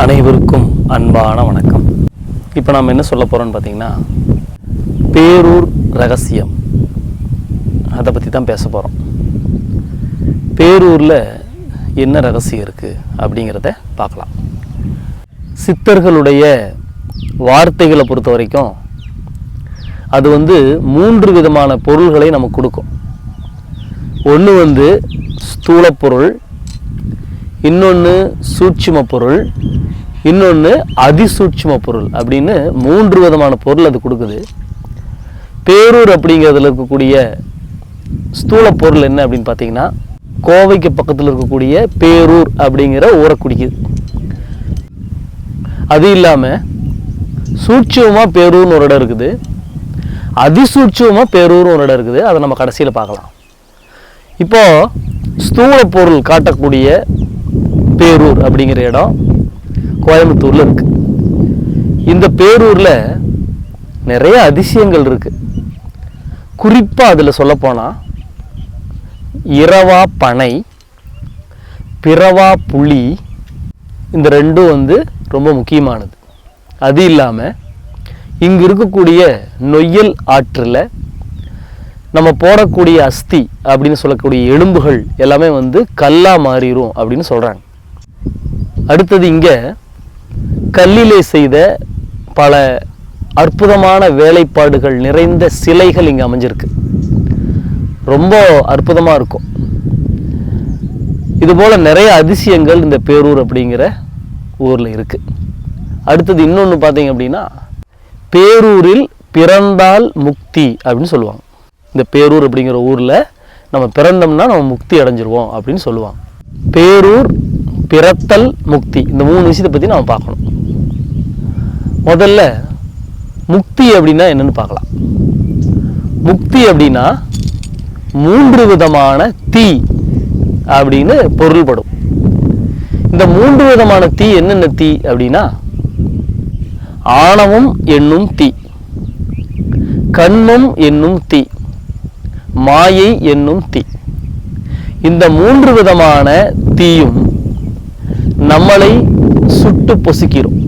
அனைவருக்கும் அன்பான வணக்கம். இப்போ நாம் என்ன சொல்ல போகிறோம்னு பார்த்தீங்கன்னா பேரூர் ரகசியம். அதை பற்றி தான் பேச போகிறோம் பேரூரில் என்ன ரகசியம் இருக்குது அப்படிங்கிறத பார்க்கலாம். சித்தர்களுடைய வார்த்தைகளை பொறுத்த வரைக்கும் அது வந்து மூன்று விதமான பொருள்களை நமக்கு கொடுக்கும். ஒன்று வந்து ஸ்தூல பொருள் இன்னொன்று சூட்சும பொருள் இன்னொன்று அதிசூட்சும பொருள் அப்படின்னு மூன்று விதமான பொருள் அது கொடுக்குது. பேரூர் அப்படிங்கிறதுல இருக்கக்கூடிய ஸ்தூல பொருள் என்ன அப்படின்னு பார்த்தீங்கன்னா கோவைக்கு பக்கத்தில் இருக்கக்கூடிய பேரூர் அப்படிங்கிற ஊரை குடிக்குது அது இல்லாமல் சூட்சுமமாக பேரூர்னு ஒரு இடம் இருக்குது. அதிசூட்சுமமாக பேரூர்னு ஒரு இடம் இருக்குது. அதை நம்ம கடைசியில் பார்க்கலாம். இப்போது ஸ்தூல பொருள் காட்டக்கூடிய பேரூர் அப்படிங்கிற இடம் கோயம்புத்தூர்ல இருக்கு. இந்த பேரூர்ல நிறைய அதிசயங்கள் இருக்கு. குறிப்பா அதுல சொல்ல போனா இரவா பனை பிறவா புலி இந்த ரெண்டும் வந்து ரொம்ப முக்கியமானது. அது இல்லாமல் இங்கு இருக்கக்கூடிய நொய்யல் ஆற்றில் நம்ம போடக்கூடிய அஸ்தி அப்படின்னு சொல்லக்கூடிய எலும்புகள் எல்லாமே வந்து கல்லா மாறிடும் அப்படின்னு சொல்றாங்க. அடுத்தது இங்க கல்லிலே செய்த பல அற்புதமான வேலைப்பாடுகள் நிறைந்த சிலைகள் இங்க அமைஞ்சிருக்கு. ரொம்ப அற்புதமா இருக்கும். இது போல நிறைய அதிசயங்கள் இந்த பேரூர் அப்படிங்கிற ஊர்ல இருக்கு. அடுத்தது இன்னொன்று பார்த்தீங்க அப்படின்னா பேரூரில் பிறந்தால் முக்தி அப்படின்னு சொல்லுவாங்க. இந்த பேரூர் அப்படிங்கிற ஊரில் நம்ம பிறந்தோம்னா நம்ம முக்தி அடைஞ்சிருவோம் அப்படின்னு சொல்லுவாங்க. பேரூர் பிறத்தல் முக்தி. இந்த மூணு விஷயத்தை பற்றி நம்ம பார்க்கணும். முதல்ல முக்தி அப்படின்னா என்னென்னு பார்க்கலாம். முக்தி அப்படின்னா மூன்று விதமான தீ அப்படின்னு பொருள்படும். இந்த மூன்று விதமான தீ என்னென்ன தீ அப்படின்னா ஆணவம் என்னும் தீ கண்மம் என்னும் தீ மாயை என்னும் தீ. இந்த மூன்று விதமான தீயும் நம்மளை சுட்டு பொசுக்கிறோம்.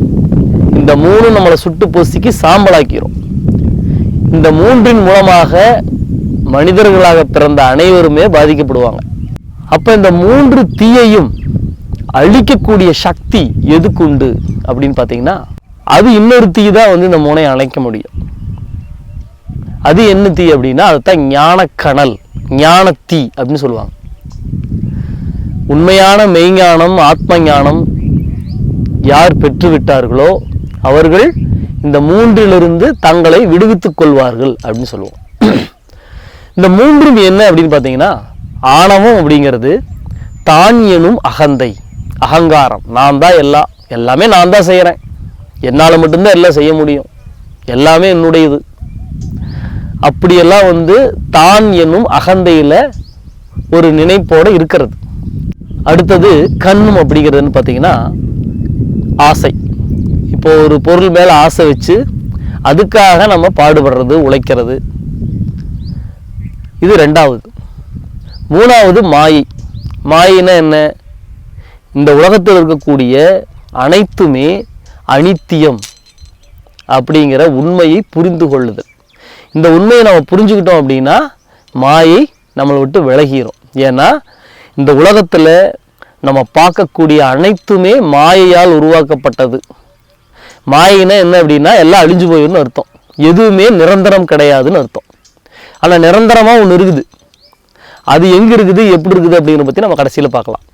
இந்த மூணு நம்மளை சுட்டு பொசுக்கி சாம்பலாக்கிறோம். இந்த மூன்றின் மூலமாக மனிதர்களாக பிறந்த அனைவருமே பாதிக்கப்படுவாங்க. அப்ப இந்த மூன்று தீயையும் அழிக்கக்கூடிய சக்தி எதுக்கு உண்டு அப்படின்னு பார்த்தீங்கன்னா அது இன்னொரு தீ தான் வந்து இந்த மூனை அணைக்க முடியும். அது என்ன தீ அப்படின்னா அதுதான் ஞானக்கணல் ஞானத்தீ அப்படின்னு சொல்லுவாங்க. உண்மையான மெய்ஞானம் ஆத்ம ஞானம் யார் பெற்றுவிட்டார்களோ அவர்கள் இந்த மூன்றிலிருந்து தங்களை விடுவித்துக் கொள்வார்கள் அப்படின்னு சொல்லுவோம். இந்த மூன்றும் என்ன அப்படின்னு பார்த்தீங்கன்னா ஆணவம் அப்படிங்கிறது தான் எனும் அகந்தை அகங்காரம். நான் தான் எல்லாம் எல்லாமே நான் தான் செய்கிறேன் என்னால் மட்டும்தான் எல்லாம் செய்ய முடியும். எல்லாமே என்னுடையது. அப்படியெல்லாம் வந்து தான் என்னும் அகந்தையில் ஒரு நினைப்போடு இருக்கிறது. அடுத்தது கண்ணும் அப்படிங்கிறதுன்னு பார்த்தீங்கன்னா ஆசை. இப்போ ஒரு பொருள் மேலே ஆசை வச்சு அதுக்காக நம்ம பாடுபடுறது உழைக்கிறது. இது ரெண்டாவது. மூணாவது மாயை. மாயினா என்ன? இந்த உலகத்தில் இருக்கக்கூடிய அனைத்துமே அனித்தியம் அப்படிங்கிற உண்மையை புரிந்து கொள்ளுதல். இந்த உண்மையை நம்ம புரிஞ்சுக்கிட்டோம் அப்படின்னா மாயை நம்மளை விட்டு விலகிரும். ஏன்னா இந்த உலகத்தில் நம்ம பார்க்கக்கூடிய அனைத்துமே மாயையால் உருவாக்கப்பட்டது. மாயினா என்ன அப்படின்னா எல்லாம் அழிஞ்சு போயிடும்னு அர்த்தம். எதுவுமே நிரந்தரம் கிடையாதுன்னு அர்த்தம். ஆனால் நிரந்தரமாக ஒன்று இருக்குது. அது எங்கே இருக்குது எப்படி இருக்குது அப்படிங்கிறத பற்றி நம்ம கடைசியில் பார்க்கலாம்.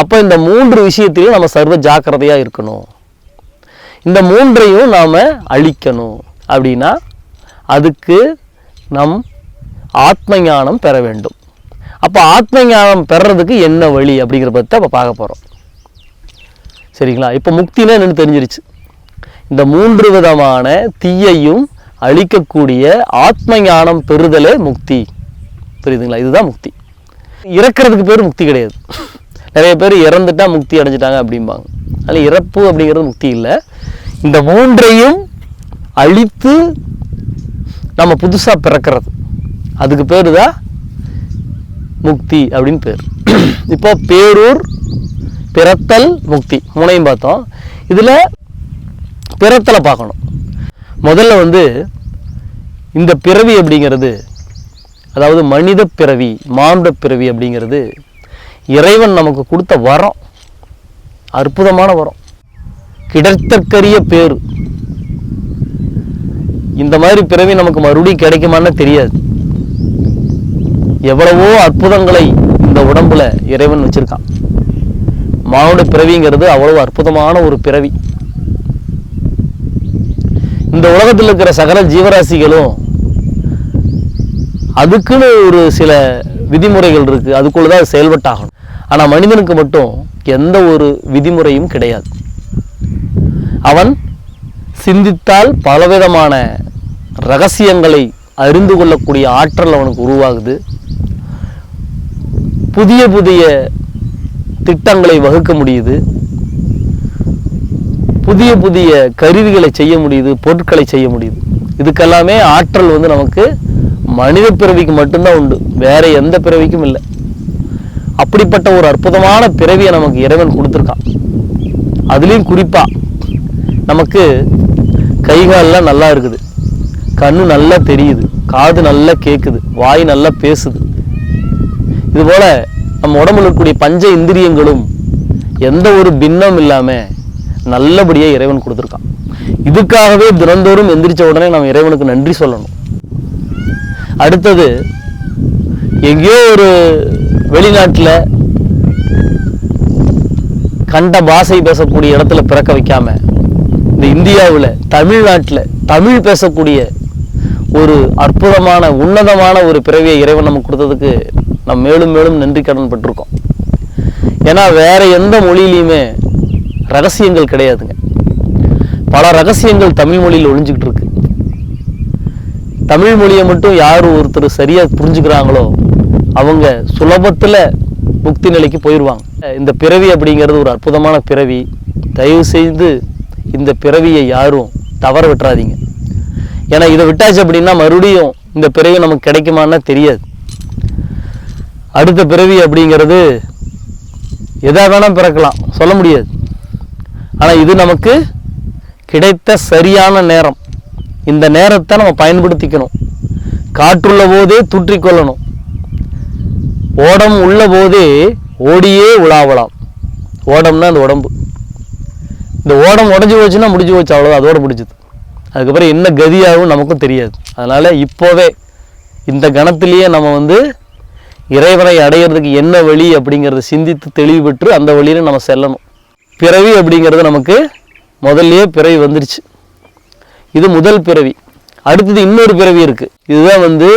அப்போ இந்த மூன்று விஷயத்திலையும் நம்ம சர்வ ஜாக்கிரதையாக இருக்கணும். இந்த மூன்றையும் நாம் அழிக்கணும். அப்படின்னா அதுக்கு நம் ஆத்ம ஞானம் பெற வேண்டும். அப்போ ஆத்ம ஞானம் பெறறதுக்கு என்ன வழி அப்படிங்கிற பற்றி அப்போ பார்க்க போகிறோம் சரிங்களா? இப்போ முக்தினா என்னன்னு தெரிஞ்சிருச்சு. இந்த மூன்று விதமான தீயையும் அழிக்கக்கூடிய ஆத்ம ஞானம் பெறுதலே முக்தி. புரியுதுங்களா? இதுதான் முக்தி. இறக்கிறதுக்கு பேர் முக்தி கிடையாது. நிறைய பேர் இறந்துட்டா முக்தி அடைஞ்சிட்டாங்க அப்படிம்பாங்க. அதனால் இறப்பு அப்படிங்கிறது முக்தி இல்லை. இந்த மூன்றையும் அழித்து நம்ம புதுசாக பிறக்கிறது. அதுக்கு பேர் தான் முக்தி அப்படின்னு பேர். இப்போ பேரூர் பிறத்தல் முக்தி மூணையும் பார்த்தோம். இதில் பிறத்தலை பார்க்கணும். முதல்ல வந்து இந்த பிறவி அப்படிங்கிறது அதாவது மனித பிறவி மானுட பிறவி அப்படிங்கிறது இறைவன் நமக்கு கொடுத்த வரம். அற்புதமான வரம். கிடைத்தற்கரிய பேர். இந்த மாதிரி பிறவி நமக்கு மறுபடியும் கிடைக்குமான்னு தெரியாது. எவ்வளவோ அற்புதங்களை இந்த உடம்புல இறைவன் வச்சிருக்கான். மானுட பிறவிங்கிறது அவ்வளவு அற்புதமான ஒரு பிறவி. இந்த உலகத்தில் இருக்கிற சகல ஜீவராசிகளும் அதுக்குன்னு ஒரு சில விதிமுறைகள் இருக்கு. அதுக்குள்ள தான் அது செயல்பட்டாகணும். ஆனால் மனிதனுக்கு மட்டும் எந்த ஒரு விதிமுறையும் கிடையாது. அவன் சிந்தித்தால் பலவிதமான ரகசியங்களை அறிந்து கொள்ளக்கூடிய ஆற்றல் அவனுக்கு உருவாகுது. புதிய புதிய திட்டங்களை வகுக்க முடியுது. புதிய புதிய கருவிகளை செய்ய முடியுது பொருட்களை செய்ய முடியுது. இதுக்கெல்லாமே ஆற்றல் வந்து நமக்கு மனித பிறவிக்கு மட்டும்தான் உண்டு. வேற எந்த பிறவிக்கும் இல்லை. அப்படிப்பட்ட ஒரு அற்புதமான பிறவியை நமக்கு இறைவன் கொடுத்துருக்கான். அதுலேயும் குறிப்பாக நமக்கு கைகாலெலாம் நல்லா இருக்குது. கண்ணு நல்லா தெரியுது. காது நல்லா கேட்குது வாய் நல்லா பேசுது. இதுபோல் நம்ம உடம்புல இருக்கக்கூடிய பஞ்ச இந்திரியங்களும் எந்த ஒரு பின்னம் இல்லாமல் நல்லபடியா இறைவன் கொடுத்துருக்கான். இதுக்காகவே தினந்தோறும் எந்திரிச்ச உடனே நம்ம இறைவனுக்கு நன்றி சொல்லணும். அடுத்தது எங்கேயோ ஒரு வெளிநாட்டில் கண்ட பாஷை பேசக்கூடிய இடத்துல பிறக்க வைக்காம இந்த இந்தியாவில் தமிழ்நாட்டில் தமிழ் பேசக்கூடிய ஒரு அற்புதமான உன்னதமான ஒரு பிறவியை இறைவன் நமக்கு கொடுத்ததுக்கு நம்ம மேலும் மேலும் நன்றி கடன் பட்டிருக்கோம் ஏன்னா வேற எந்த மொழியிலையுமே ரகசியங்கள் கிடையாதுங்க. பல ரகசியங்கள் தமிழ் மொழியில் ஒழிஞ்சிக்கிட்டு இருக்கு. தமிழ் மொழியை மட்டும் யார் ஒருத்தர் சரியா புரிஞ்சுக்கிறாங்களோ அவங்க சுலபத்துல முக்தி நிலைக்கு போயிடுவாங்க இந்த பிறவி அப்படிங்கிறது ஒரு அற்புதமான பிறவி. தயவு செய்து இந்த பிறவியை யாரும் தவற விட்டுறாதீங்க. ஏன்னா இதை விட்டாச்சு அப்படின்னா மறுபடியும் இந்த பிறவி நமக்கு கிடைக்குமான்னா தெரியாது. அடுத்த பிறவி அப்படிங்கிறது எதாக வேணால் பிறக்கலாம். சொல்ல முடியாது. ஆனால் இது நமக்கு கிடைத்த சரியான நேரம். இந்த நேரத்தை நம்ம பயன்படுத்திக்கணும். காற்றுள்ள போதே தூற்றிக் கொள்ளணும். ஓடம் உள்ள போதே ஓடியே உலாவலாம். ஓடம்னா அந்த உடம்பு. இந்த ஓடம் உடஞ்சி போச்சுன்னா முடிஞ்சு போச்சு அவ்வளோ அதோட முடிஞ்சுது. அதுக்கப்புறம் என்ன கதியாகவும் நமக்கும் தெரியாது. அதனால் இப்போவே இந்த கணத்துலேயே நம்ம வந்து இறைவனை அடையிறதுக்கு என்ன வழி அப்படிங்கிறத சிந்தித்து தெளிவு பெற்று அந்த வழியில் நம்ம செல்லணும். பிறவி அப்படிங்கிறது நமக்கு முதல்லையே பிறவி வந்துருச்சு. இது முதல் பிறவி. அடுத்தது இன்னொரு பிறவி இருக்குது இதுதான் வந்து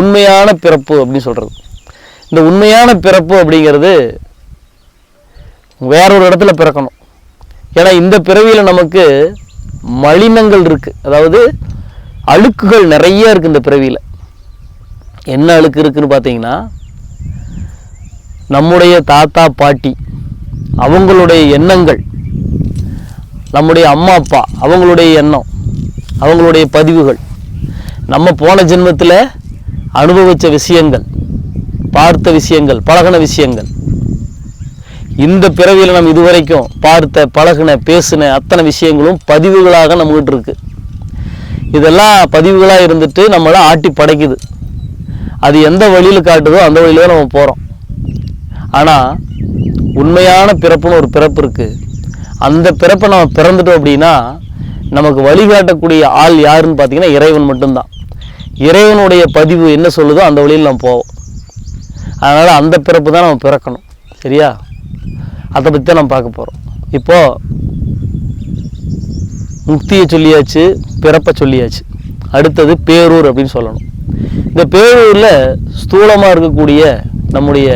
உண்மையான பிறப்பு அப்படின்னு சொல்கிறது இந்த உண்மையான பிறப்பு அப்படிங்கிறது வேற ஒரு இடத்துல பிறக்கணும். ஏன்னா இந்த பிறவியில் நமக்கு மலினங்கள் இருக்குது அதாவது அழுக்குகள் நிறைய இருக்குது இந்த பிறவியில். என்ன அழுக்கு இருக்குன்னு பார்த்தீங்கன்னா நம்முடைய தாத்தா பாட்டி அவங்களுடைய எண்ணங்கள் நம்முடைய அம்மா அப்பா அவங்களுடைய எண்ணம் அவங்களுடைய பதிவுகள் நம்ம போன ஜென்மத்தில் அனுபவித்த விஷயங்கள் பார்த்த விஷயங்கள் பழகின விஷயங்கள். இந்த பிறவியில் நம்ம இதுவரைக்கும் பார்த்த பழகின பேசின அத்தனை விஷயங்களும் பதிவுகளாக நம்மகிட்ட இருக்கு. இதெல்லாம் பதிவுகளாக இருந்துட்டு நம்மளை ஆட்டி படைக்குது. அது எந்த வழியில் காட்டுதோ அந்த வழியில தான் நம்ம போகிறோம் ஆனால் உண்மையான பிறப்புன்னு ஒரு பிறப்பு இருக்குது அந்த பிறப்பை நம்ம பிறந்துட்டோம் அப்படின்னா நமக்கு வழிகாட்டக்கூடிய ஆள் யாருன்னு பார்த்தீங்கன்னா இறைவன் மட்டும்தான். இறைவனுடைய பதிவு என்ன சொல்லுதோ அந்த வழியில் நம்ம போவோம். அதனால் அந்த பிறப்பு தான் நம்ம பிறக்கணும். சரியா? அதை பற்றி தான் நம்ம பார்க்க போகிறோம் இப்போது முக்தியை சொல்லியாச்சு பிறப்பை சொல்லியாச்சு. அடுத்தது பேரூர் அப்படின்னு சொல்லணும். இந்த பேரூரில் ஸ்தூலமாக இருக்கக்கூடிய நம்முடைய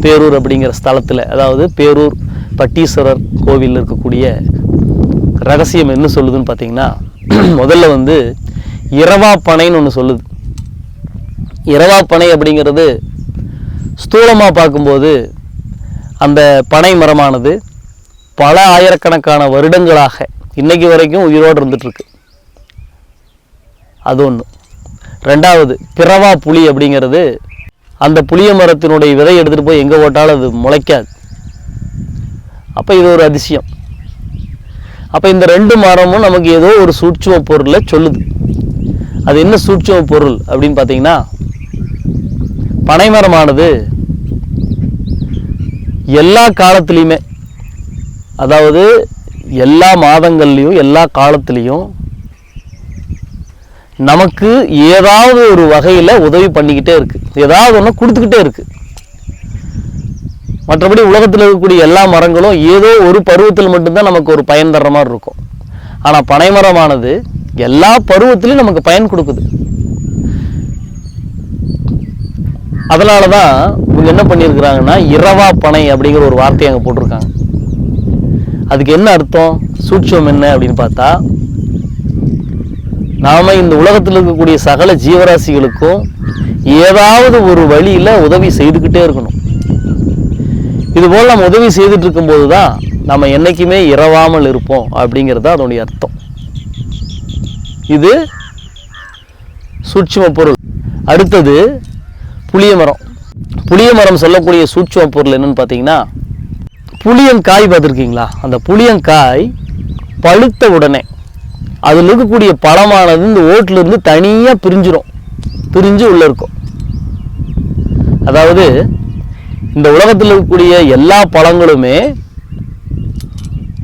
பேரூர் அப்படிங்கிற ஸ்தலத்தில் அதாவது பேரூர் பட்டீஸ்வரர் கோவிலில் இருக்கக்கூடிய ரகசியம் என்ன சொல்லுதுன்னு பார்த்தீங்கன்னா முதல்ல வந்து இரவா பனைன்னு ஒன்று சொல்லுது. இரவா பனை அப்படிங்கிறது ஸ்தூலமாக பார்க்கும்போது அந்த பனை மரமானது பல ஆயிரக்கணக்கான வருடங்களாக இன்னைக்கு வரைக்கும் உயிரோடு இருந்துட்டு இருக்கு. அது ஒன்று ரெண்டாவது பிறவா புளி அப்படிங்கிறது அந்த புளிய மரத்தினுடைய விதை எடுத்துகிட்டு போய் எங்கே போட்டாலும் அது முளைக்காது. அப்போ இது ஒரு அதிசயம். அப்போ இந்த ரெண்டு மரமும் நமக்கு ஏதோ ஒரு சூட்சும பொருளை சொல்லுது. அது என்ன சூட்சும பொருள் அப்படின்னு பார்த்தீங்கன்னா பனைமரமானது எல்லா காலத்துலேயுமே அதாவது எல்லா மாதங்கள்லேயும் எல்லா காலத்துலேயும் நமக்கு ஏதாவது ஒரு வகையில் உதவி பண்ணிக்கிட்டே இருக்கு. ஏதாவது ஒன்று கொடுத்துக்கிட்டே இருக்கு. மற்றபடி உலகத்தில் இருக்கக்கூடிய எல்லா மரங்களும் ஏதோ ஒரு பருவத்தில் மட்டும்தான் நமக்கு ஒரு பயன் தர்ற மாதிரி இருக்கும். ஆனால் பனைமரமானது எல்லா பருவத்திலையும் நமக்கு பயன் கொடுக்குது. அதனால தான் இவங்க என்ன பண்ணியிருக்கிறாங்கன்னா இரவா பனை அப்படிங்கிற ஒரு வார்த்தையை அங்கே போட்டிருக்காங்க. அதுக்கு என்ன அர்த்தம்? சூட்சம் என்ன அப்படின்னு பார்த்தா நாம இந்த உலகத்தில் இருக்கக்கூடிய சகல ஜீவராசிகளுக்கும் ஏதாவது ஒரு வழியில உதவி செய்துக்கிட்டே இருக்கணும். இதுபோல் நம்ம உதவி செய்துட்டு இருக்கும்போது தான் நம்ம என்னைக்குமே இரவாமல் இருப்போம் அப்படிங்கிறது அதனுடைய அர்த்தம். இது சூட்சும பொருள். அடுத்தது புளிய மரம். புளிய மரம் சொல்லக்கூடிய சூட்சும பொருள் என்னன்னு பார்த்தீங்கன்னா புளியங்காய் பார்த்துருக்கீங்களா? அந்த புளியங்காய் பழுத்த உடனே அதில் இருக்கக்கூடிய பழமானது இந்த ஓட்டுல இருந்து தனியாக பிரிஞ்சிடும் பிரிஞ்சு உள்ளே இருக்கும். அதாவது இந்த உலகத்தில் இருக்கக்கூடிய எல்லா பழங்களுமே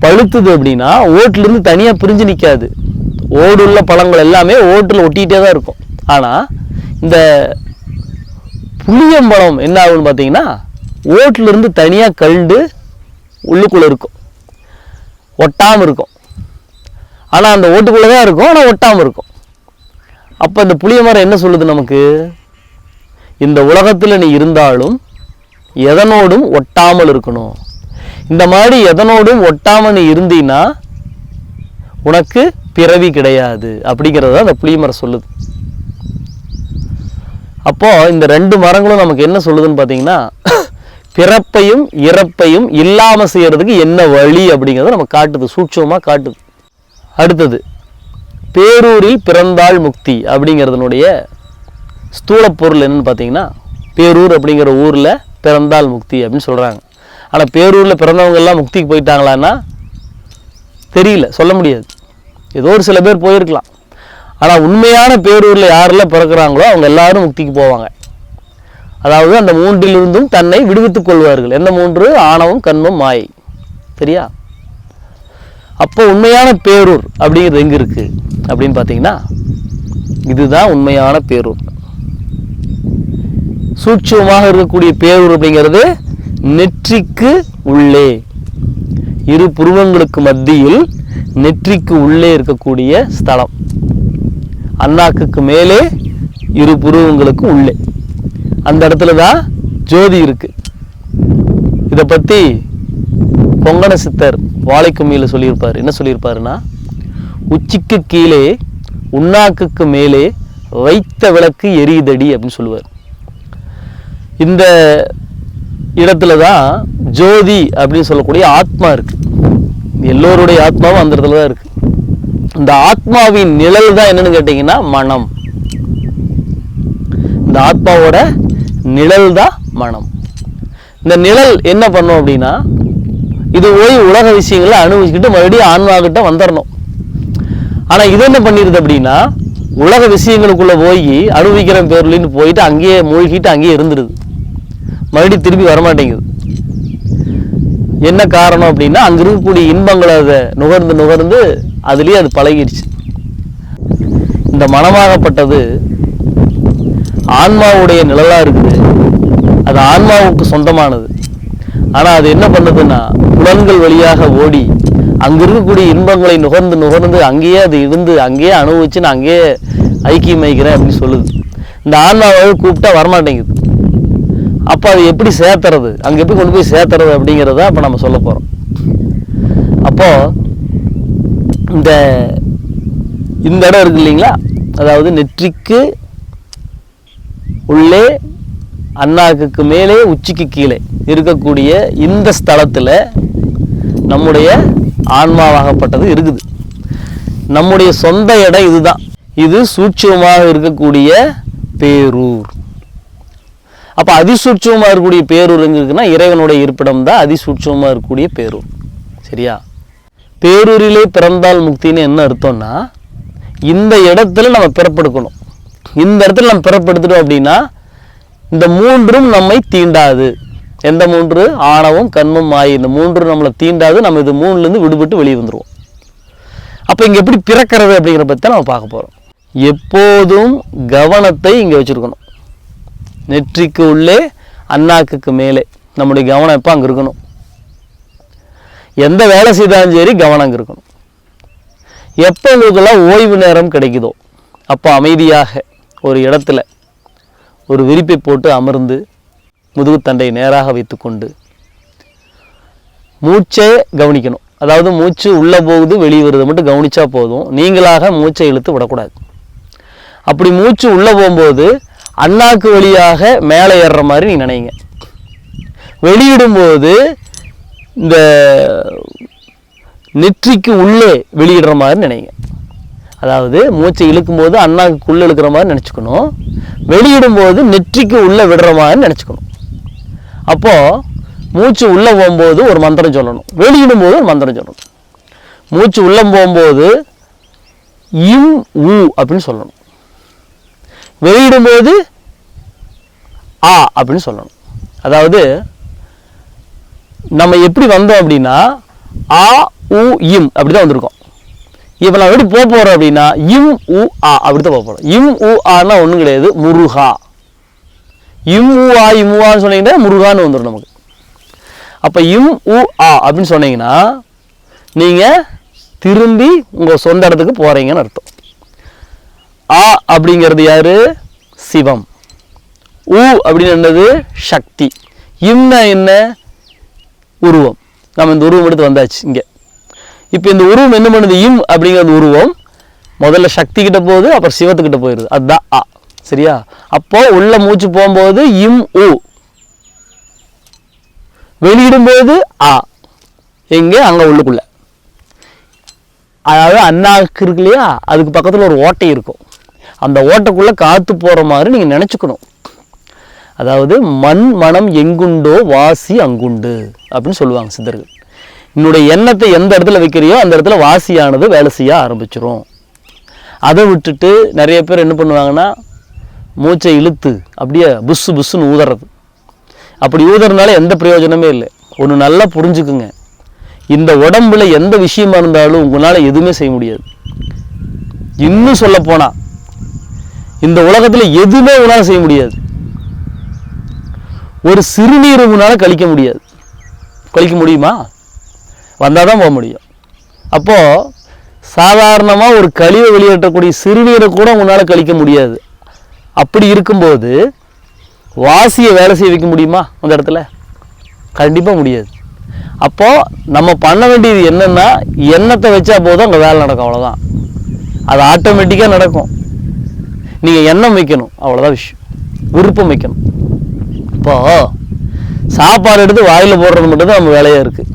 பழுத்துது அப்படின்னா ஓட்டுல இருந்து தனியாக பிரிஞ்சு நிற்காது ஓடுள்ள பழங்கள் எல்லாமே ஓட்டில் ஒட்டிகிட்டே தான் இருக்கும். ஆனால் இந்த புளியம்பழம் என்ன ஆகுன்னு பார்த்தீங்கன்னா ஓட்டுல இருந்து தனியாக கழுண்டு உள்ளுக்குள்ளே இருக்கும். ஒட்டாமல் இருக்கும். ஆனால் அந்த ஓட்டுக்குள்ளே தான் இருக்கும் ஆனால் ஒட்டாமல் இருக்கும். அப்போ இந்த புளிய மரம் என்ன சொல்லுது நமக்கு? இந்த உலகத்தில் நீ இருந்தாலும் எதனோடும் ஒட்டாமல் இருக்கணும். இந்த மாதிரி எதனோடும் ஒட்டாமல் நீ இருந்தீன்னா உனக்கு பிறவி கிடையாது அப்படிங்கிறத அந்த புளிய மரம் சொல்லுது. அப்போ இந்த ரெண்டு மரங்களும் நமக்கு என்ன சொல்லுதுன்னு பார்த்தீங்கன்னா பிறப்பையும் இறப்பையும் இல்லாமல் செய்யறதுக்கு என்ன வழி அப்படிங்கிறத நம்ம காட்டுது சூட்சமாக காட்டுது. அடுத்தது பேரூரில் பிறந்தாள் முக்தி அப்படிங்கிறதுனுடைய ஸ்தூல பொருள் என்னன்னு பார்த்தீங்கன்னா பேரூர் அப்படிங்கிற ஊரில் பிறந்தாள் முக்தி அப்படின்னு சொல்கிறாங்க ஆனால் பேரூரில் பிறந்தவங்கெல்லாம் முக்திக்கு போயிட்டாங்களான்னா தெரியல சொல்ல முடியாது. ஏதோ ஒரு சில பேர் போயிருக்கலாம். ஆனால் உண்மையான பேரூரில் யாரெல்லாம் பிறக்கிறாங்களோ அவங்க எல்லாரும் முக்திக்கு போவாங்க. அதாவது அந்த மூன்றிலிருந்தும் தன்னை விடுவித்துக் கொள்வார்கள். எந்த மூன்று? ஆணவம் கண்மம் மாயை. சரியா? அப்போ உண்மையான பேரூர் அப்படிங்கிறது எங்கே இருக்கு? அப்படின்னு பார்த்தீங்கன்னா இதுதான் உண்மையான பேரூர். சூட்சமாக இருக்கக்கூடிய பேரூர் அப்படிங்கிறது நெற்றிக்கு உள்ளே. இரு புருவங்களுக்கு மத்தியில் நெற்றிக்கு உள்ளே இருக்கக்கூடிய ஸ்தலம். அண்ணாக்குக்கு மேலே இரு புருவங்களுக்கு உள்ளே. அந்த இடத்துல தான் ஜோதி இருக்கு. இதை பத்தி பொங்கன சித்தர் வாழைக்கும்மியில் சொல்லியிருப்பார். என்ன சொல்லியிருப்பாருன்னா உச்சிக்கு கீழே உண்ணாக்குக்கு மேலே வைத்த விளக்கு எரியுதடி அப்படின்னு சொல்லுவார். இந்த இடத்துல தான் ஜோதி அப்படின்னு சொல்லக்கூடிய ஆத்மா இருக்கு. எல்லோருடைய ஆத்மாவும் அந்த இடத்துல தான் இருக்கு. இந்த ஆத்மாவின் நிழல் தான் என்னன்னு கேட்டிங்கன்னா மனம். இந்த ஆத்மாவோட நிழல் தான் மனம். இந்த நிழல் என்ன பண்ணும் அப்படின்னா இது போய் உலக விஷயங்களை அனுபவிச்சுக்கிட்டு மறுபடியும் ஆன்மாகிட்ட வந்துடணும் ஆனால் இது என்ன பண்ணிடுது அப்படின்னா உலக விஷயங்களுக்குள்ள போய் அனுபவிக்கிற பேர்லின்னு போயிட்டு அங்கேயே மூழ்கிட்டு அங்கேயே இருந்துடுது மறுபடியும் திரும்பி வரமாட்டேங்குது. என்ன காரணம் அப்படின்னா அங்கே இருக்கக்கூடிய இன்பங்களை அதை நுகர்ந்து நுகர்ந்து அதுலேயே அது பழகிடுச்சு இந்த மனமாகப்பட்டது ஆன்மாவுடைய நிழலாக இருக்குது. அது ஆன்மாவுக்கு சொந்தமானது. ஆனா அது என்ன பண்ணுதுன்னா புலன்கள் வழியாக ஓடி அங்க இருக்கக்கூடிய இன்பங்களை நுகர்ந்து நுகர்ந்து அங்கேயே அது இருந்து அங்கேயே அனுபவிச்சு நான் அங்கேயே ஐக்கியமாயிக்கிறேன் அப்படின்னு சொல்லுது. இந்த ஆன்மாவை கூப்பிட்டா வரமாட்டேங்குது. அப்போ அது எப்படி சேர்த்துறது? அங்கே எப்படி கொண்டு போய் சேர்த்துறது அப்படிங்கிறத அப்போ நம்ம சொல்ல போகிறோம் அப்போ இந்த இந்த இடம் இருக்கு இல்லைங்களா? அதாவது நெற்றிக்கு உள்ளே அண்ணாக்குக்கு மேலே உச்சிக்கு கீழே இருக்கக்கூடிய இந்த ஸ்தலத்தில் நம்முடைய ஆன்மாவாகப்பட்டது இருக்குது. நம்முடைய சொந்த இடம் இதுதான். இது சூட்சமாக இருக்கக்கூடிய பேரூர். அப்போ அதிசூட்சமாக இருக்கக்கூடிய பேரூர் எங்க இருக்குன்னா இறைவனுடைய இருப்பிடம் தான் அதிசூட்சமாக இருக்கக்கூடிய பேரூர். சரியா? பேரூரிலே பிறந்தால் முக்தின்னு என்ன அர்த்தம்னா இந்த இடத்துல நம்ம பிறப்பெடுக்கணும். இந்த இடத்துல நம்ம பிறப்பெடுத்துட்டோம் அப்படின்னா இந்த மூன்றும் நம்மை தீண்டாது. எந்த மூன்று? ஆணவம் கண்மம் மாய். இந்த மூன்றும் நம்மளை தீண்டாது. நம்ம இது மூணுலேருந்து விடுபட்டு வெளியே வந்துடுவோம் அப்போ இங்கே எப்படி பிறக்கிறது அப்படிங்கிற பற்றி நம்ம பார்க்க போகிறோம் எப்போதும் கவனத்தை இங்கே வச்சுருக்கணும். நெற்றிக்கு உள்ளே அண்ணாக்குக்கு மேலே. நம்முடைய கவனம் எப்போ அங்கே இருக்கணும்? எந்த வேலை செய்தாலும் சரி கவனம் அங்கே இருக்கணும். எப்போ உங்களுக்கெல்லாம் ஓய்வு நேரம் கிடைக்குதோ அப்போ அமைதியாக ஒரு இடத்துல ஒரு விரிப்பை போட்டு அமர்ந்து முதுகுத்தண்டை நேராக வைத்துக்கொண்டு மூச்சை கவனிக்கணும். அதாவது மூச்சு உள்ளே போகுது வெளியே வருது. மட்டும் கவனித்தா போதும். நீங்களாக மூச்சை இழுத்து விடக்கூடாது. அப்படி மூச்சு உள்ளே போகும்போது அண்ணாக்கு வழியாக மேலே ஏறுற மாதிரி நீ நினைங்க. வெளியிடும்போது இந்த நெற்றிக்கு உள்ளே வெளியிடுற மாதிரி நினைங்க. அதாவது மூச்சை இழுக்கும்போது அண்ணாக்குள்ளே இழுக்கிற மாதிரி நினச்சிக்கணும். வெளியிடும்போது நெற்றிக்கு உள்ளே விடுற மாதிரி நினச்சிக்கணும். அப்போது மூச்சு உள்ளே போகும்போது ஒரு மந்திரம் சொல்லணும். வெளியிடும்போது ஒரு மந்திரம் சொல்லணும். மூச்சு உள்ளே போகும்போது இம் ஊ அப்படின்னு சொல்லணும். வெளியிடும்போது ஆ அப்படின்னு சொல்லணும். அதாவது நம்ம எப்படி வந்தோம் அப்படின்னா ஆ உ இம் அப்படி தான் வந்திருக்கோம். இப்போ நம்ம எப்படி போக போகிறோம் அப்படின்னா இம் உ ஆ அப்படி தான் போக போகிறோம் இம் உ ஆனா ஒன்றும் கிடையாது முருகா. இம் உ ஆ இம் உ ஆன்னு சொன்னீங்கன்னா முருகான்னு வந்துடும் நமக்கு. அப்போ இம் உ ஆ அப்படின்னு சொன்னீங்கன்னா நீங்கள் திரும்பி உங்கள் சொந்த இடத்துக்கு போகிறீங்கன்னு அர்த்தம். ஆ அப்படிங்கிறது யார்? சிவம். உ அப்படின்னு என்னது? சக்தி. இம்னா என்ன? உருவம். நம்ம இந்த உருவம் எடுத்து வந்தாச்சு இங்கே. இப்போ இந்த உருவம் என்ன பண்ணுது? இம் அப்படிங்கிறது உருவம் முதல்ல சக்தி கிட்ட போகுது அப்புறம் சிவத்துக்கிட்ட போயிடுது அதுதான் ஆ சரியா? அப்போ உள்ள மூச்சு போகும்போது இம் உ. வெளியிடும்போது ஆ எங்கே? அங்கே உள்ளுக்குள்ள. அதாவது அண்ணாக்கு இருக்கு இல்லையா? அதுக்கு பக்கத்தில் ஒரு ஓட்டை இருக்கும். அந்த ஓட்டைக்குள்ளே காற்று போகிற மாதிரி நீங்கள் நினச்சிக்கணும். அதாவது மண் மனம் எங்குண்டோ வாசி அங்குண்டு அப்படின்னு சொல்லுவாங்க சித்தர்கள். என்னுடைய எண்ணத்தை எந்த இடத்துல வைக்கிறியோ அந்த இடத்துல வாசியானது வேலை செய்ய ஆரம்பிச்சிரும். அதை விட்டுட்டு நிறைய பேர் என்ன பண்ணுவாங்கன்னா மூச்சை இழுத்து அப்படியே புஸ்ஸு புஸ்ஸுன்னு ஊதுறது. அப்படி ஊதுறதுனால எந்த பிரயோஜனமே இல்லை. ஒன்று நல்லா புரிஞ்சுக்குங்க. இந்த உடம்புல எந்த விஷயமா இருந்தாலும் உங்களால் எதுவுமே செய்ய முடியாது. இன்னும் சொல்ல இந்த உலகத்தில் எதுவுமே உங்களால் செய்ய முடியாது. ஒரு சிறுநீர் உங்களால் கழிக்க முடியாது. கழிக்க முடியுமா? வந்தால் தான் போக முடியும். அப்போது சாதாரணமாக ஒரு கழிவை வெளியேற்றக்கூடிய சிறுநீரை கூட உன்னால் கழிக்க முடியாது. அப்படி இருக்கும்போது வாசியை வேலை செய்ய வைக்க முடியுமா அந்த இடத்துல? கண்டிப்பாக முடியாது. அப்போது நம்ம பண்ண வேண்டியது என்னென்னா எண்ணத்தை வச்சா போதும் அங்கே வேலை நடக்கும் அவ்வளோதான் அது ஆட்டோமேட்டிக்காக நடக்கும். நீங்கள் எண்ணம் வைக்கணும் அவ்வளோதான் விஷயம். விருப்பம் வைக்கணும். இப்போது சாப்பாடு எடுத்து வாயில் போடுறது மட்டும்தான் நம்ம வேலையாக இருக்குது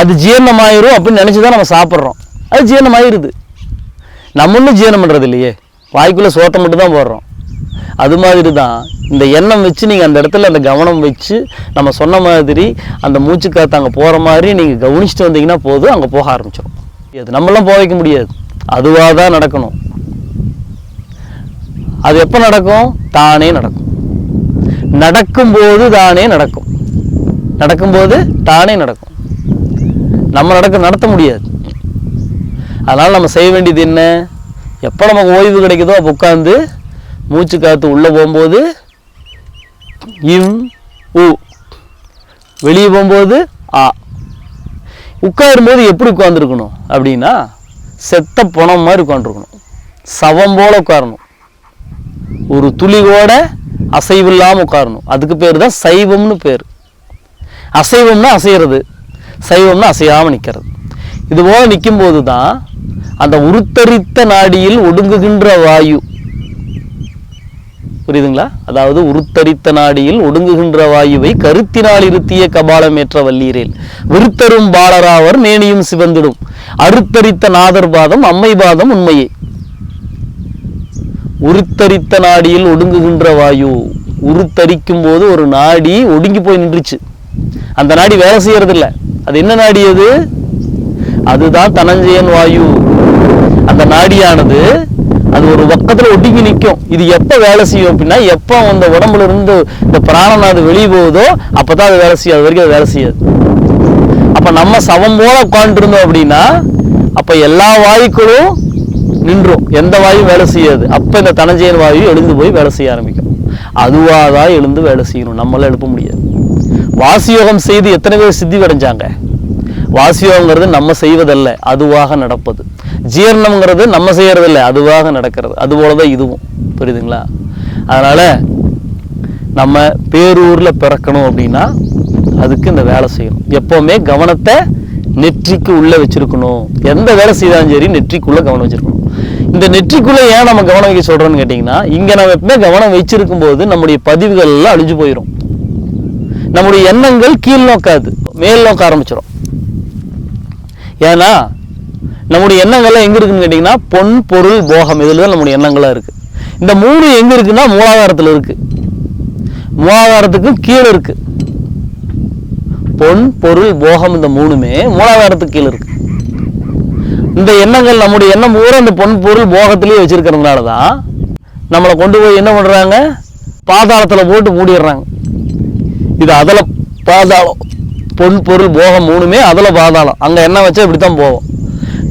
அது ஜீரணமாயிரும் அப்படின்னு நினச்சி தான் நம்ம சாப்பிட்றோம். அது ஜீரணமாயிருது. நம்ம ஒன்றும் ஜீரணம் பண்ணுறது இல்லையே. வாய்க்குள்ளே சோத்தை மட்டும் தான் போடுறோம். அது மாதிரி தான் இந்த எண்ணம் வச்சு நீங்கள் அந்த இடத்துல அந்த கவனம் வச்சு நம்ம சொன்ன மாதிரி அந்த மூச்சு அங்கே போகிற மாதிரி நீங்கள் கவனிச்சுட்டு வந்தீங்கன்னா போதும் அங்கே போக ஆரம்பிச்சிடும் அது நம்மளாம் போக வைக்க முடியாது. அதுவாக தான் நடக்கணும். அது எப்போ நடக்கும்? தானே நடக்கும். நடக்கும்போது தானே நடக்கும். நடக்கும்போது தானே நடக்கும். நம்ம நடக்க நடத்த முடியாது. அதனால் நம்ம செய்ய வேண்டியது என்ன? எப்போ நமக்கு ஓய்வு கிடைக்குதோ அப்போ உட்காந்து மூச்சு காற்று உள்ளே போகும்போது இம் உ. வெளியே போகும்போது ஆ. உட்காரும்போது எப்படி உட்காந்துருக்கணும் அப்படின்னா செத்த பணம் மாதிரி உட்காந்துருக்கணும் சவம் போல உட்காரணும். ஒரு துளி கூட அசைவில்லாமல் உட்காரணும். அதுக்கு பேர் தான் சைவம்னு பேர். அசைவம்னா அசைகிறது சைவம்னா அசையாமல் நிற்கிறது இது போல நிற்கும்போது தான் அந்த உருத்தரித்த நாடியில் ஒடுங்குகின்ற வாயு. புரியுதுங்களா? அதாவது உருத்தரித்த நாடியில் ஒடுங்குகின்ற வாயுவை கருத்தினால் இருத்திய கபாலம் ஏற்ற வல்லீரேல். விருத்தரும் பாலராவர் மேனியும் சிவந்திடும். அறுத்தரித்த நாதர் பாதம் அம்மை பாதம் உண்மையே. உருத்தரித்த நாடியில் ஒடுங்குகின்ற வாயு. உருத்தரிக்கும் போது ஒரு நாடி ஒடுங்கி போய் நின்றுச்சு. அந்த நாடி வேலை செய்யறது இல்ல அது என்ன நாடி அது? அதுதான் தனஞ்சயன் வாயு. அந்த நாடியானது அது ஒரு பக்கத்துல ஒடுங்கி நிற்கும் இது எப்போ வேலை செய்யும் அப்படின்னா எப்போ அந்த உடம்புல இருந்து இந்த பிராணம் அது வெளியே போகுதோ அப்பதான் அது வேலை செய்யும். அது வரைக்கும் அது வேலை செய்யாது. அப்ப நம்ம சவம் போல உட்காந்துருந்தோம் அப்படின்னா அப்ப எல்லா வாயுக்களும் நின்றும். எந்த வாயும் வேலை செய்யாது. அப்ப இந்த தனஞ்சயன் வாயு எழுந்து போய் வேலை செய்ய ஆரம்பிக்கும். அதுவாக தான் எழுந்து வேலை செய்யணும். நம்மளால எழுப்ப முடியாது. வாசியோகம் செய்து எத்தனை பேர் சித்தி அடைஞ்சாங்க வாசியோகங்கிறது நம்ம செய்வதல்ல அதுவாக நடப்பது. ஜீரணம்ங்கிறது நம்ம செய்யறதில்ல அதுவாக நடக்கிறது. அதுபோலதான் இதுவும். புரியுதுங்களா? அதனால நம்ம பேரூர்ல பிறக்கணும் அப்படின்னா அதுக்கு இந்த வேலை செய்யணும். எப்பவுமே கவனத்தை நெற்றிக்கு உள்ளே வச்சிருக்கணும். எந்த வேலை செய்தாலும் சரி நெற்றிக்குள்ள கவனம் வச்சிருக்கணும். இந்த நெற்றிக்குள்ளே ஏன் நம்ம கவனம் வைக்க சொல்கிறோன்னு கேட்டிங்கன்னா இங்க நம்ம எப்பவுமே கவனம் வச்சிருக்கும் போது நம்முடைய பதிவுகள் எல்லாம் அழிஞ்சு போயிடும் நம்முடைய எண்ணங்கள் கீழ் நோக்காது மேல் நோக்க ஆரம்பிச்சிடும் ஏன்னா நம்முடைய எண்ணங்கள்லாம் எங்க இருக்குன்னு கேட்டிங்கன்னா பொன் பொருள் போகம் இதில் தான் நம்முடைய எண்ணங்களாக இருக்கு. இந்த மூணு எங்க இருக்குன்னா மூலாதாரத்தில் இருக்கு. மூலாதாரத்துக்கும் கீழே இருக்கு. பொன் பொருள் போகம் இந்த மூணுமே மூலாதாரத்துக்கு கீழே இருக்கு. இந்த எண்ணங்கள் நம்முடைய எண்ணம் பூரா இந்த பொன் பொருள் போகத்திலேயே வச்சிருக்கிறதுனால தான் நம்மளை கொண்டு போய் என்ன பண்ணுறாங்க பாதாளத்தில் போட்டு மூடிடுறாங்க. இது அதில் பாதாளம் பொன் பொருள் போகம் மூணுமே அதில் பாதாளம். அங்கே எண்ணெய் வச்சா இப்படி தான் போவோம்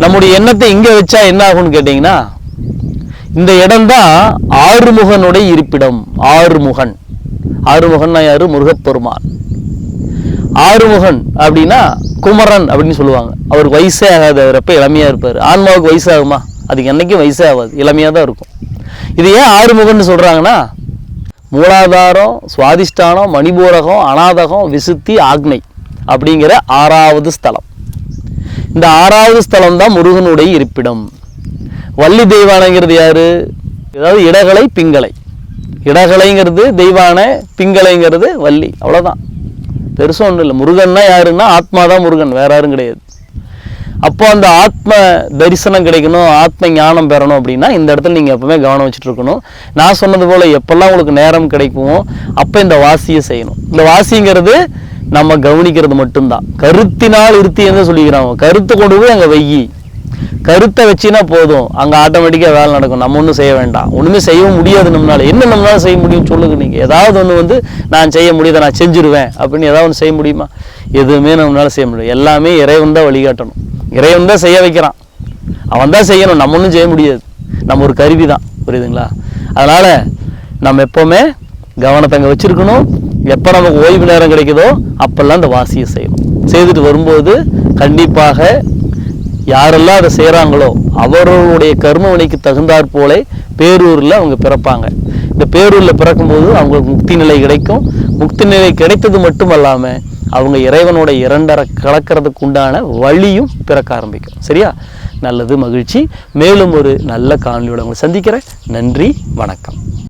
நம்முடைய எண்ணத்தை இங்கே வச்சா என்ன ஆகும்னு கேட்டிங்கன்னா இந்த இடம்தான் ஆறுமுகனுடைய இருப்பிடம். ஆறுமுகன். ஆறுமுகன்னா யார்? முருகப்பெருமான். ஆறுமுகன் அப்படின்னா குமரன் அப்படின்னு சொல்லுவாங்க. அவருக்கு வயசே ஆகாது அவர் இளமையாக இருப்பார். ஆன்மாவுக்கு வயசாகுமா அதுக்கு என்னைக்கும் வயசே ஆகாது. இளமையாக தான் இருக்கும். இது ஏன் ஆறுமுகன்னு சொல்கிறாங்கன்னா மூலாதாரம் சுவாதிஷ்டானம் மணிபூரகம் அநாதகம் விசுத்தி ஆக்னை அப்படிங்கிற ஆறாவது ஸ்தலம். இந்த ஆறாவது ஸ்தலம் தான் முருகனுடைய இருப்பிடம். வள்ளி தெய்வானைங்கிறது யாரு? ஏதாவது இடகலை பிங்களை இடகலைங்கிறது தெய்வான பிங்களைங்கிறது வள்ளி. அவ்வளவுதான். பெருசும் ஒன்றும் இல்லை. முருகன்னா யாருன்னா ஆத்மா தான் முருகன். வேற யாரும் கிடையாது. அப்போ அந்த ஆத்ம தரிசனம் கிடைக்கணும் ஆத்ம ஞானம் பெறணும் அப்படின்னா இந்த இடத்துல நீங்கள் எப்பவுமே கவனம் வச்சுட்டு இருக்கணும். நான் சொன்னது போல் எப்பெல்லாம் உங்களுக்கு நேரம் கிடைக்குமோ அப்போ இந்த வாசியை செய்யணும். இந்த வாசிங்கிறது நம்ம கவனிக்கிறது மட்டும்தான். கருத்தினால் இருத்தி என்று சொல்லிக்கிறாங்க. கருத்தை கொண்டு போய் அங்கே வெய்யி கருத்தை வச்சுன்னா போதும். அங்கே ஆட்டோமேட்டிக்காக வேலை நடக்கும். நம்ம ஒன்றும் செய்ய வேண்டாம். ஒன்றுமே செய்யவும் முடியாது நம்மளால. என்ன நம்மளால செய்ய முடியும் சொல்லுங்க நீங்கள் ஏதாவது ஒன்று வந்து நான் செய்ய முடியாத? நான் செஞ்சிருவேன். அப்படின்னு ஏதாவது ஒன்று செய்ய முடியுமா? எதுவுமே நம்மளால செய்ய முடியும் எல்லாமே இறைவன் தான் வழிகாட்டணும். இறைவன் தான் செய்ய வைக்கிறான். அவன் தான் செய்யணும். நம்ம ஒன்றும் செய்ய முடியாது. நம்ம ஒரு கருவி தான் புரியுதுங்களா? அதனால் நம்ம எப்போவுமே கவனத்தை அங்கே வச்சுருக்கணும். எப்போ நமக்கு ஓய்வு நேரம் கிடைக்குதோ அப்போல்லாம் அந்த வாசியை செய்யணும். செய்துட்டு வரும்போது கண்டிப்பாக யாரெல்லாம் அதை செய்கிறாங்களோ அவர்களுடைய கர்மவினைக்கு தகுந்தாற் போலே பேரூரில் அவங்க பிறப்பாங்க. இந்த பேரூரில் பிறக்கும்போது அவங்களுக்கு முக்தி நிலை கிடைக்கும். முக்தி நிலை கிடைத்தது மட்டும் அல்லாமல் அவங்க இறைவனோட இரண்டரை கலக்கிறதுக்கு உண்டான வழியும் பிறக்க ஆரம்பிக்கும். சரியா? நல்லது மகிழ்ச்சி. மேலும் ஒரு நல்ல காணொலியோட உங்களை சந்திக்கிறேன். நன்றி வணக்கம்.